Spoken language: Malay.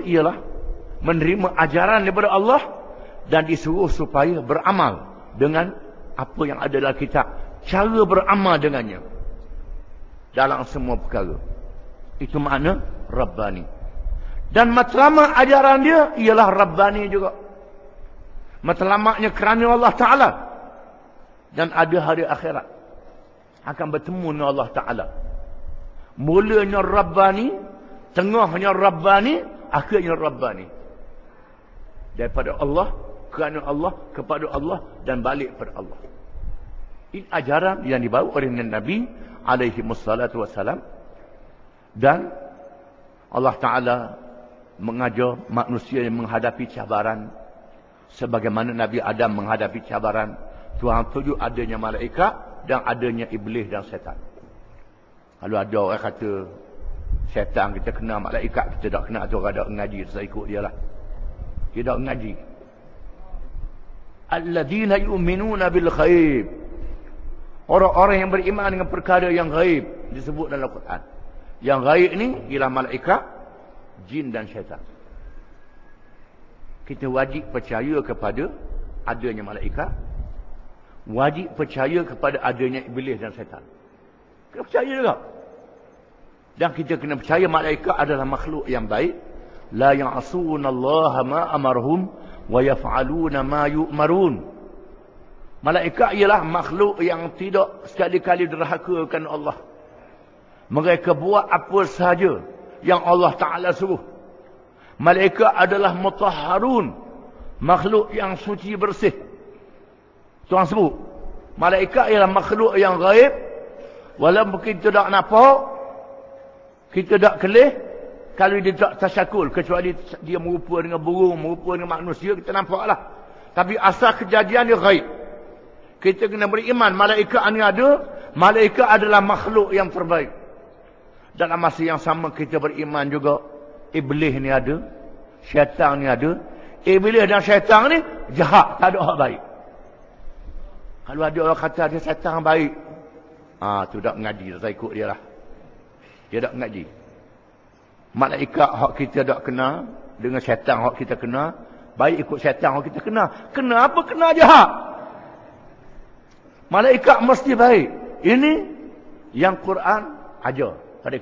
ialah menerima ajaran daripada Allah dan disuruh supaya beramal dengan apa yang ada dalam kitab. Cara beramal dengannya. Dalam semua perkara. Itu makna Rabbani. Dan matlamat ajaran dia ialah Rabbani juga. Matlamatnya kerana Allah Ta'ala. Dan ada hari akhirat. Akan bertemu dengan Allah Ta'ala. Mulanya Rabbani. Tengahnya Rabbani. Akhirnya Rabbani. Daripada Allah. Kerana Allah. Kepada Allah. Dan balik kepada Allah. Ini ajaran yang dibawa oleh Nabi. Alaihi wassalatu wassalam. Dan Allah Ta'ala mengajar manusia yang menghadapi cabaran. Sebagaimana Nabi Adam menghadapi cabaran. Tuhan tuju adanya malaikat dan adanya iblis dan setan. Kalau ada orang kata setan kita kena malaikat kita tak kena tu orang tak ngaji saya ikut dia lah. Dia tak ngaji. Alladzina yu'minuna bil ghaib. Orang-orang yang beriman dengan perkara yang gaib disebut dalam Quran. Yang gaib ni ialah malaikat, jin dan syaitan. Kita wajib percaya kepada adanya malaikat. Wajib percaya kepada adanya iblis dan syaitan. Kita percaya juga. Dan kita kena percaya malaikat adalah makhluk yang baik. La ya'asuna Allah ma amarhum wa yaf'aluna ma yu'marun. Malaikat ialah makhluk yang tidak sekali-kali derhakakan Allah. Mereka buat apa sahaja yang Allah Ta'ala suruh. Malaikat adalah mutahharun. Makhluk yang suci bersih. Tuhan sebut. Malaikat ialah makhluk yang gaib. Walaupun kita tak nampak. Kita tak kelih. Kalau dia tak tasyakul. Kecuali dia merupa dengan burung. Merupa dengan manusia. Kita nampaklah. Tapi asal kejadian dia gaib. Kita kena beriman. Malaikat ini ada. Malaikat adalah makhluk yang terbaik. Dalam masa yang sama kita beriman juga iblis ni ada, syaitan ni ada. Iblis dan syaitan ni jahat, tak ada orang baik. Kalau ada orang kata dia syaitan baik, ah tu tak mengaji, saya ikut dia lah. Dia tak mengaji. Malaikat hak kita tak kena dengan syaitan hak kita kena, baik ikut syaitan hak kita kena. Kenapa kena jahat? Malaikat mesti baik. Ini yang Quran ajar.